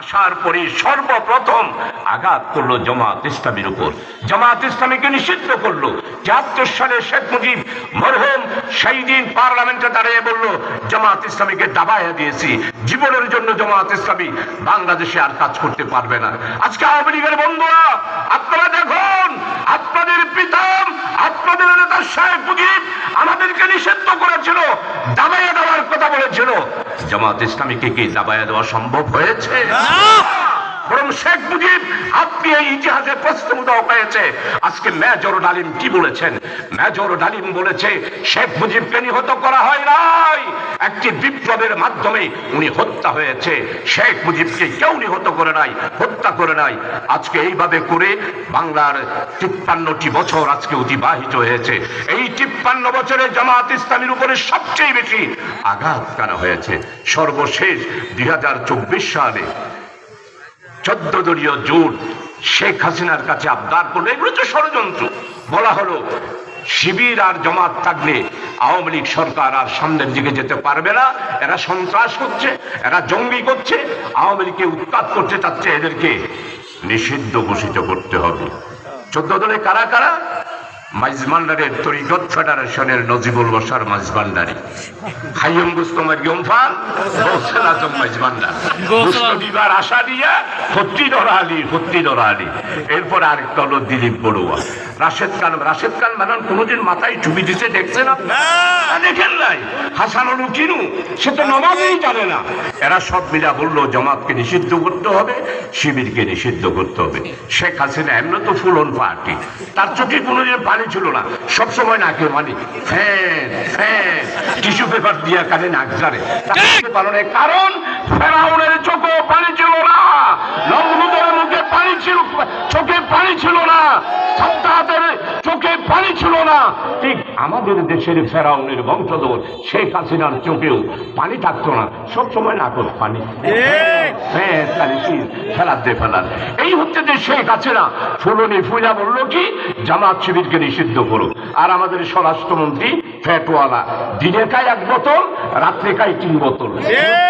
আসার পরে সর্বপ্রথম আঘাত করল জামাত ইসলামের উপর। জামাত ইসলামীকে নিষিদ্ধ করল। তিয়াত্তর সালে শেখ মুজিব মরহুম সেই দিন পার্লামেন্টে দাঁড়িয়ে বলল, জামাত ইসলামীকে দাবাইয়া দিয়েছি। জীবনের জন্য জামাত ইসলামী বাংলাদেশে আর কাজ করতে পারবে না। আজকে আওয়ামী লীগের বন্ধুরা, আপনারা দেখুন, আপনাদের পিতাম, আপনাদের নেতা শেখ মুজিব আমাদেরকে নিষিদ্ধ করেছিল। দাবাইয়া দেওয়ার কথা বলেছিল জামাত ইসলামীকে কি দাবায় দেওয়া সম্ভব হয়েছে? বরং শেখ মুজিব, আপনি এই ইতিহাসে প্রশ্নমুদাও পেয়েছে আজকে মেজর ডালিম কি বলেছেন? মেজর ডালিম বলেছে, শেখ মুজিবকে নিহত করা হয় নাই। একটি বিপ্লবের মাধ্যমে উনি হত্যা হয়েছে। শেখ মুজিবকে কেউ নিহত করে নাই, হত্যা করে নাই। আজকে এইভাবে করে বাংলার তিপ্পান্নটি বছর আজকে অতিবাহিত হয়েছে। এই তিপ্পান্ন বছরে জামাত ইসলামীর উপরে সবচেয়ে বেশি আঘাত কানা হয়েছে? সর্বশেষ দুই হাজার চব্বিশ সালে চোদ্দ দলীয় জোট শেখ হাসিনার কাছে আবদার করল। এগুলো তো ষড়যন্ত্র। বলা হলো, শিবির আর জমাত থাকলে আওয়ামী লীগ সরকার আর সামনের দিকে যেতে পারবে না। এরা সন্ত্রাস করছে, এরা জঙ্গি করছে, আওয়ামী লীগকে উৎপাত করতে চাচ্ছে। এদেরকে নিষিদ্ধ ঘোষিত করতে হবে। চোদ্দ দলে কারা কারা? মাইজমান্ডারের তরিকত ফেডারেশনের নজিবুল বসার মাইজমান্ডারি হাইয়ম গুস্তমের গিয়মফান গৌসেল আজম মাইজমান্ডার বিবার আশা দিয়া হত্তি ধরা আলী হত্তি ধরা আলী এরপর আরেকটা হলো দিলীপ বড়ুয়া। রাশেদ খান রাশেদ খান বানান কোনোদিন মাথায় চুপি দিতে দেখছে না! দেখেন নাই। হাসান কিনু সে তো নমাজেই জানে না। এরা সব মিলা বলল জমাতকে নিষিদ্ধ করতে হবে শিবিরকে নিষিদ্ধ করতে হবে। শেখ হাসিনা এমন তো ফুলন পার্টি তার চোখে কোনোদিন পানি ছিল না। সবসময় নাকে মানি ফ্যান ফ্যান টিস্যু পেপার দিয়ে কানে নাক জারে পালনের কারণ ফেরাউনের চোখে পানি ছিল না নমরুদের মুখে পানি ছিল চোখে পানি ছিল না সাদ্দাতের চোখে পানি ছিল না ঠিক আমাদের দেশের ফেরাউনের বংশধর শেখ হাসিনার চোখেও পানি থাকতো না। সবসময় নাকত পানি। হ্যাঁ তাহলে ফেলার এই হচ্ছে যে শেখ হাসিনা। ফুলনি ফুলা বলল কি? জামাত শিবিরকে নিষিদ্ধ করো। আর আমাদের স্বরাষ্ট্রমন্ত্রী ফ্যাটওয়ালা দিনে খায় এক বোতল রাত্রে খায় তিন বোতল।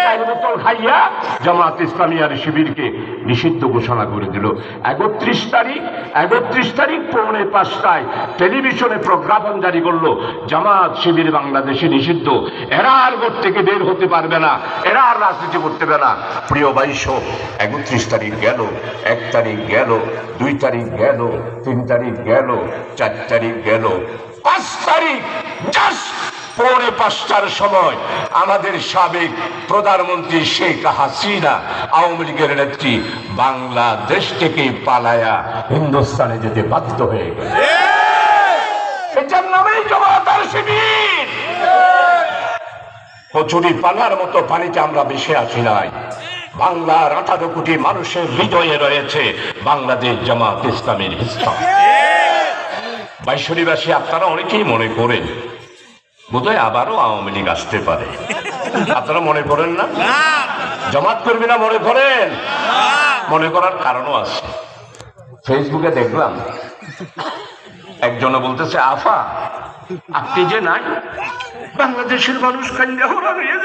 চার বোতল খাইয়া জামাত ইসলামী আর শিবিরকে নিষিদ্ধ ঘোষণা করে দিল। একত্রিশ তারিখ একত্রিশ তারিখ পৌনে পাঁচটায় টেলিভিশনে প্রজ্ঞাপন জারি করল জামাত শিবির বাংলাদেশে নিষিদ্ধ। এরা আর ভোট থেকে বের হতে পারবে না। এরা আর রাজনীতি করতে পারবে না। প্রিয় বাইশ একত্রিশ তারিখ গেল, এক তারিখ গেল, দুই তারিখ গেল, তিন তারিখ গেল, চার তারিখ গেল। পাঁচ তারিখ পৌনে পাঁচটার সময় আমাদের সাবেক প্রধানমন্ত্রী শেখ হাসিনা, আওয়ামী লীগের নেত্রী বাংলাদেশ থেকে পালায়া হিন্দুস্তানে যেতে বাধ্য হয়ে গেল। শিবির কচুরি পানার মতো পানিতে আমরা বেশি আসি নাই বাংলার আঠারো কোটি মানুষের হৃদয়ে রয়েছে বাংলাদেশ জামাত ইসলামের ইসলাম বাইশরিবাসী আপনারা অনেকেই মনে করেন বোধহয় আবারও আওয়ামী লীগ আসতে পারে। আপনারা মনে করেন না? জমাত করবি না মনে করেন? মনে করার কারণও আছে। ফেসবুকে দেখলাম একজনে বলতেছে আফা আপনি যে নাই বাংলাদেশের মানুষ হরা হয়ে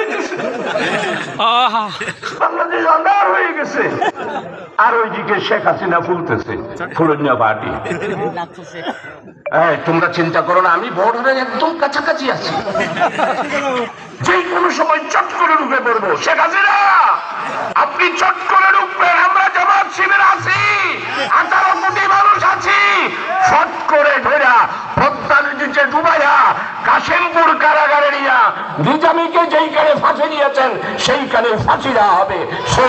বাংলাদেশ আন্ধার হয়ে গেছে। আর ওইদিকে শেখ হাসিনা ফুলতেছে ফুলনিয়া পার্টি। তোমরা চিন্তা করো না আমি বর্ডারের একদম কাছাকাছি আছি। যে কোনো সময় চট করে ঢুকে পড়ব। শেখ হাসিনা আপনি চট করে নিয়া নিজামীকে যেইখানে ফাঁসি দিয়েছেন, সেইখানে ফাঁসি দেওয়া হবে সে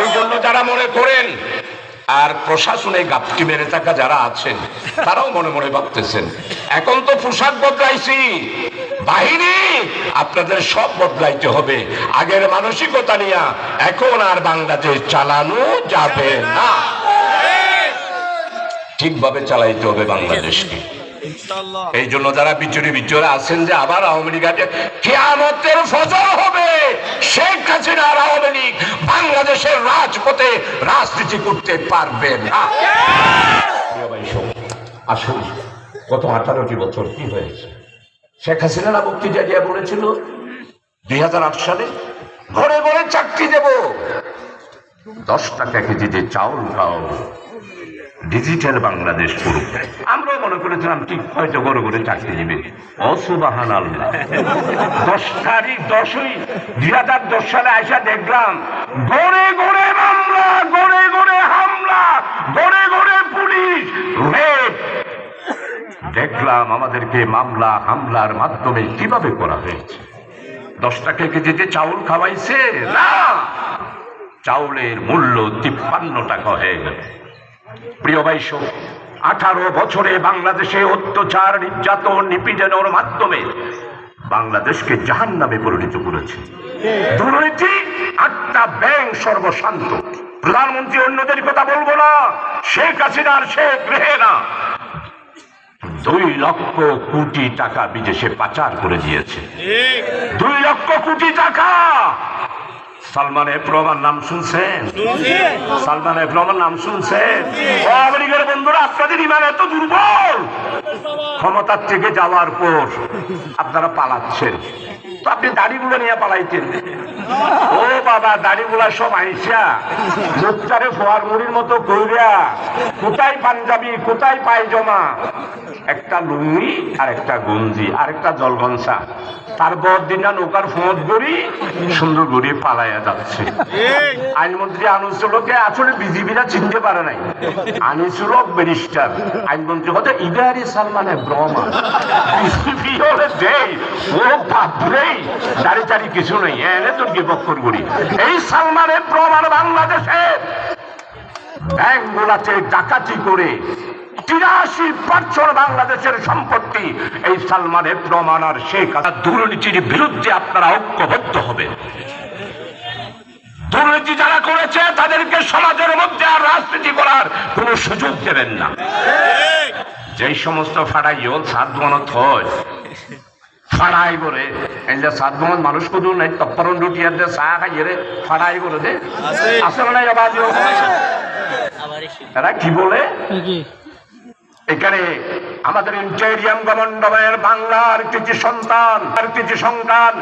এই জন্য যারা মনে করেন, আর প্রশাসনে গাপটি মেরে থাকা যারা আছেন, তারাও মনে মনে ভাবতেছেন, এখন তো পোশাক বদলাইছি। বাহিনী আপনাদের সব বদলাইতে হবে। আগের মানসিকতা নিয়ে এখন আর বাংলাদেশ চালানো যাবে না। ঠিকভাবে চালাইতে হবে বাংলাদেশকে। এই জন্য যারা বিচুরি বিচুরে আছেন যে আবার আওয়ামী লীগ আছে কেয়ামতের ফজর হবে। শেখ হাসিনা আর আওয়ামী লীগ বাংলাদেশের রাজপথে রাজনীতি করতে পারবে না। আসুন গত আঠারোটি বছর কি হয়েছে? শেখ হাসিনা বক্তৃতা দিয়ে বলেছিল? দুই সালে ঘরে ঘরে চাকরি দেব। দশ টাকা কেজিতে চাউল খাও, ডিজিটাল বাংলাদেশ করুক। আমরাও মনে করেছিলাম, ঠিক হয়তো গড়ে ঘরে চাকরি দিবে অসুবাহান আল্লাহ দশ তারিখ দশই দুই হাজার দশ সালে আইসা দেখলাম গড়ে গড়ে মামলা গড়ে গড়ে হামলা গড়ে গড়ে পুলিশ রেপ দেখলাম আমাদেরকে মামলা, হামলার মাধ্যমে কীভাবে করা হয়েছে। দশ টাকা কেজিতে চাউল খাওয়াইছে, না! চাউলের মূল্য তিপ্পান্ন টাকা হয়ে গেল। প্রিয় ভাইস আঠারো বছরে বাংলাদেশে অত্যাচার, নির্যাতন, নিপীড়নের মাধ্যমে বাংলাদেশকে জাহান নামে পরিণত করেছে। দুর্নীতি আটটা ব্যাংক সর্বশান্ত। প্রধানমন্ত্রী অন্যদের কথা বলব না, শেখ হাসিনার শেখ রেহেনা দুই লক্ষ কোটি টাকা বিদেশে পাচার করে দিয়েছে। দুই লক্ষ কোটি টাকা! সালমান এফ নাম শুনছেন? সালমান এফ নাম শুনছেন? ও আমেরিকার বন্ধুরা আপনাদের ইমান এত দুর্বল! ক্ষমতার থেকে যাওয়ার পর আপনারা পালাচ্ছেন। তো আপনি দাড়িগুলো নিয়ে পালাইতেন। ও বাবা দাড়িগুলা সব আইসা। মুখটারে ফোয়ার মুড়ির মতো কইরা কোথায় পাঞ্জাবি কোথায় পায়জমা? একটা লুঙ্গি আর একটা গঞ্জি আর একটা জলগঞ্জা। তার বদিনা নৌকার ফোঁত গড়ি সুন্দর গড়ি পালাইয়া যাচ্ছে। আইনমন্ত্রী আনুসুলকে আসলে বিজেপিরা চিনতে পারে নাই। আনিসুলক ব্যারিস্টার। আইনমন্ত্রী হতে ইদারি সালমানে ব্রহ্মা। বিজেপি হলে দেই। ও দাড়ি চারি কিছু নেই। এনে তোর বিপক্ষর করি এই সালমানের প্রমাণ বাংলাদেশে। ব্যাংকগুলাতে ডাকাতি করে তিরাশি পার্সেন্ট বাংলাদেশের সম্পত্তি এই আর শেখ দুর্নীতির বিরুদ্ধে আপনারা ঐক্যবদ্ধ হবেন দুর্নীতি যারা করেছে তাদেরকে সমাজের মধ্যে আর রাজনীতি করার কোনো সুযোগ দেবেন না। যেই সমস্ত ফাড়াই হোক সাত মনত হয়। ফাড়াই করে এই যে সাত মন মানুষ কুদু নাই তপ্পরন রুটি আর চা খাইয়ে রে ফাড়াই করে দে। মানে এরা কি বলে? এখানে আমাদের ইন্টেরিয়াম গভর্নমেন্টের বাংলার কৃতি সন্তান আর কৃতি সন্তান,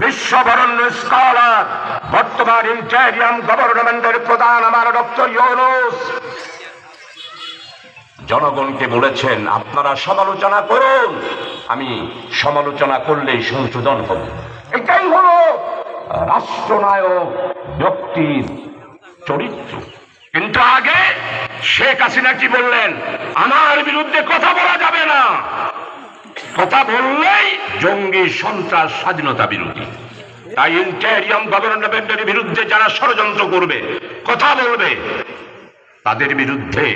বিশ্ববরণ্য স্কলার, বর্তমান ইন্টেরিয়াম গভর্নমেন্টের প্রধান আমার ডক্টর ইউনুস। জনগণকে বলেছেন, আপনারা সমালোচনা করুন। আমি সমালোচনা করলেই সংশোধন হবে। এটাই হলো রাষ্ট্রনায়ক ব্যক্তির চরিত্র। কিন্তু আগে শেখ হাসিনা কি বললেন? আমার বিরুদ্ধে কথা বলা যাবে না। কথা বললেই জঙ্গি সন্ত্রাস স্বাধীনতা বিরোধী। তাই ইন্টেরিয়াম গভর্নমেন্টের বিরুদ্ধে যারা ষড়যন্ত্র করবে, কথা বলবে, তাদের বিরুদ্ধে,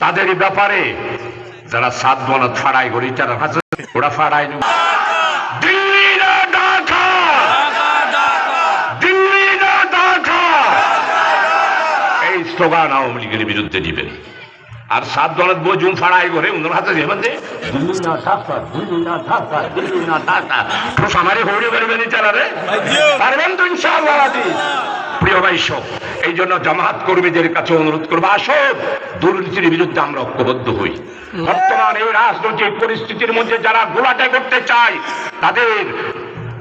তাদের ব্যাপারে যারা সাত বনত ফাড়াই করি তারা ওরা ফাড়াই। দিল্লি না ঢাকা দিল্লি না ঢাকা এই স্লোগান আওয়ামী লীগের বিরুদ্ধে দিবেন। আর সাত দলত বজুম ফাড়াই করে উনার হাতে যেমন পারবেন তো ইনশাআল্লাহ প্রিয় ভাই এই জন্য জামাত কর্মীদের কাছে অনুরোধ করব দুর্নীতির বিরুদ্ধে আমরা ঐক্যবদ্ধ হই। বর্তমান এই রাজনৈতিক পরিস্থিতির মধ্যে যারা গোলাটা করতে চায়, তাদের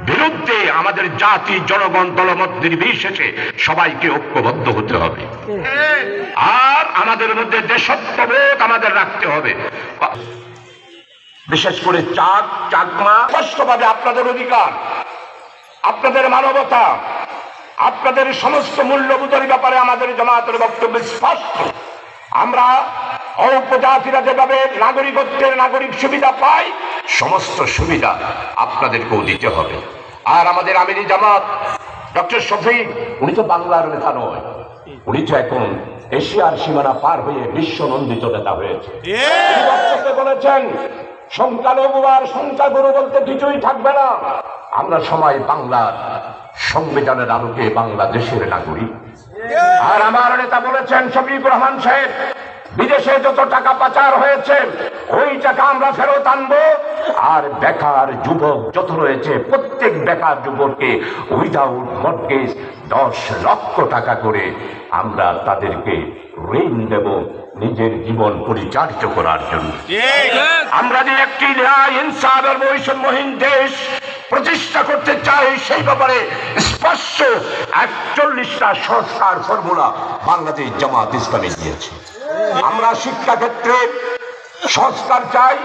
বিরুদ্ধে আমাদের জাতি, জনগণ, দলমত নির্বিশেষে সবাইকে ঐক্যবদ্ধ হতে হবে। আর আমাদের মধ্যে দেশত্ববোধ আমাদের রাখতে হবে। বিশেষ করে চাক চাকমা স্পষ্টভাবে আপনাদের অধিকার, আপনাদের মানবতা, আপনাদের সমস্ত মূল্যবোধের ব্যাপারে আমাদের জমাতের বক্তব্য স্পষ্ট। আমরা উপজাতিরা যেভাবে নাগরিকত্বের নাগরিক সুবিধা পাই, সমস্ত সুবিধা আপনাদেরকেও দিতে হবে। আর আমাদের আমিরি জামাত ডক্টর শফিক উনি তো বাংলার নেতা নয়। উনি তো এখন এশিয়ার সীমানা পার হয়ে বিশ্ব নন্দিত নেতা হয়েছে। বলেছেন সংখ্যালঘু আর সংখ্যাগুরু বলতে কিছুই থাকবে না। আমরা সবাই বাংলার সংবিধানের আলোকে বাংলাদেশের নাগরিক। আর আমার নেতা বলেছেন শফিকুর রহমান সাহেব বিদেশে যত টাকা পাচার হয়েছে ওই টাকা আমরা ফেরত আনব। আর বেকার যুবক যত রয়েছে, প্রত্যেক বেকার যুবককে উইদাউট মর্গেজ দশ লক্ষ টাকা করে আমরা তাদেরকে ঋণ দেব নিজের জীবন পরিচালিত করার জন্য। আমরা যে একটি ন্যায়, ইনসাফ এবং বৈষম্যহীন দেশ প্রতিষ্ঠা করতে চাই, সেই ব্যাপারে স্পষ্ট একচল্লিশটা সংস্কার ফর্মুলা বাংলাদেশ জামাত ইসলামী দিয়েছে। আমরা শিক্ষা ক্ষেত্রে সংস্কার চাই,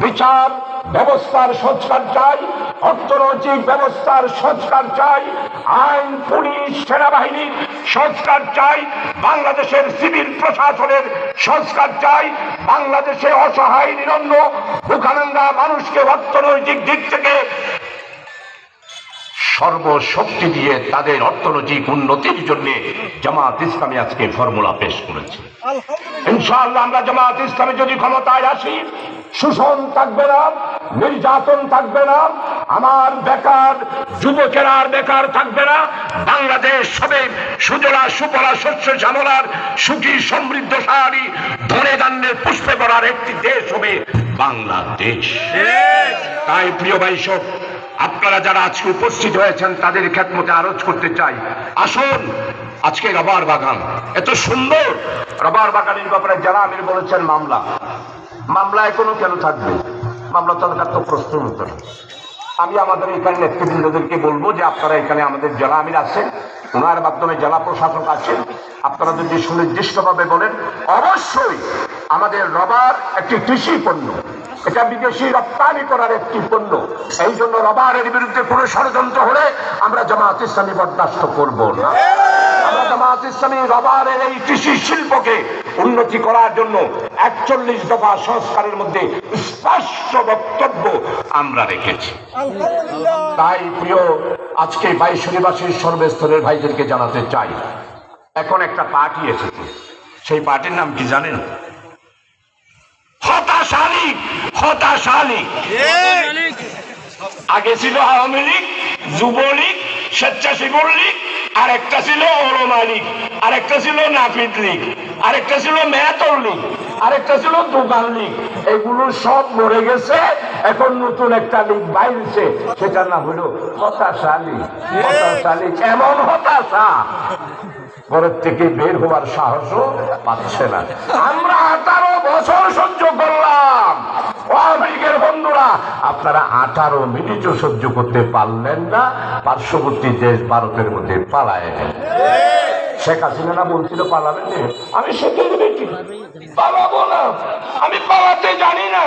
বিচার ব্যবস্থার সংস্কার চাই, অর্থনৈতিক ব্যবস্থার সংস্কার চাই, আইন, পুলিশ, সেনাবাহিনীর সংস্কার চাই, বাংলাদেশের সিভিল প্রশাসনের সংস্কার চাই, বাংলাদেশে অসহায়, নিরন্ন, ভুখানন্দা মানুষকে অর্থনৈতিক দিক থেকে সর্বশক্তি দিয়ে তাদের অর্থনৈতিক উন্নতির জন্য জামাত ইসলামী আজকে ফর্মুলা পেশ করেছে। ইনশাআল্লাহ আমরা জামাত ইসলামী যদি ক্ষমতায় আসি শোষণ থাকবে না নির্যাতন থাকবে না আমার বেকার যুবকেরা আর বেকার থাকবে না বাংলাদেশ সবে সুজলা সুফলা শস্য শ্যামলার সুখী সমৃদ্ধশালী ধনে ধান্যের পুষ্পে ভরার একটি দেশ হবে বাংলাদেশ। তাই প্রিয় ভাই আপনারা যারা আজকে উপস্থিত হয়েছেন, তাদের খ্যাতমতে আরজ করতে চাই। আসুন, আজকে রবার বাগান। এত সুন্দর রবার বাগানের ব্যাপারে যারা আমির বলেছেন মামলা। মামলা এখনও কেন থাকবে? মামলা তদকার তো প্রশ্ন উত্তর আমি আমাদের এখানে নেতৃবৃন্দদেরকে বলব যে আপনারা এখানে আমাদের জেলা আমির আছেন, ওনার মাধ্যমে জেলা প্রশাসক আছেন। আপনারা যদি সুনির্দিষ্টভাবে বলেন, অবশ্যই আমাদের রবার একটি কৃষি পণ্য। এটা বিদেশি রপ্তানি করার একটি পণ্য। এই জন্য রবারের বিরুদ্ধে কোনো ষড়যন্ত্র হলে আমরা জামাত ইসলামী বরদাস্ত করব না। আমরা জামাত ইসলামী রবারের এই কৃষি শিল্পকে উন্নতি করার জন্য একচল্লিশ দফা সংস্কারের মধ্যে স্পষ্ট বক্তব্য আমরা রেখেছি। তাই প্রিয় আজকে বাইশনিবাসীর সর্বস্তরের ভাইদেরকে জানাতে চাই। এখন একটা পার্টি এসেছে। সেই পার্টির নাম কি জানেন? হতাশালী হতাশালী। আগে ছিল আওয়ামী লীগ, যুবলীগ, স্বেচ্ছাসেবক লীগ আর একটা ছিল ওরমা লীগ আর একটা ছিল নাফিদ লীগ আর একটা ছিল মেয়াতর লীগ। আর একটা ছিল দোকান লীগ এগুলো সব মরে গেছে এখন নতুন একটা লীগ বাইরেছে। সেটার নাম হলো হতাশা লীগ হতাশা লীগ এমন হতাশা। ঘরের থেকে বের হওয়ার সাহসও পাচ্ছে না। আমরা আঠারো বছর সহ্য করলাম। আমেরিকার বন্ধুরা আপনারা আঠারো মিনিটও সহ্য করতে পারলেন না। পার্শ্ববর্তী দেশ ভারতের মধ্যে পালায় শেখ হাসিনা না বলছিল পালাবেন আমি সেটা পালাবো না। আমি পালাতে জানি না।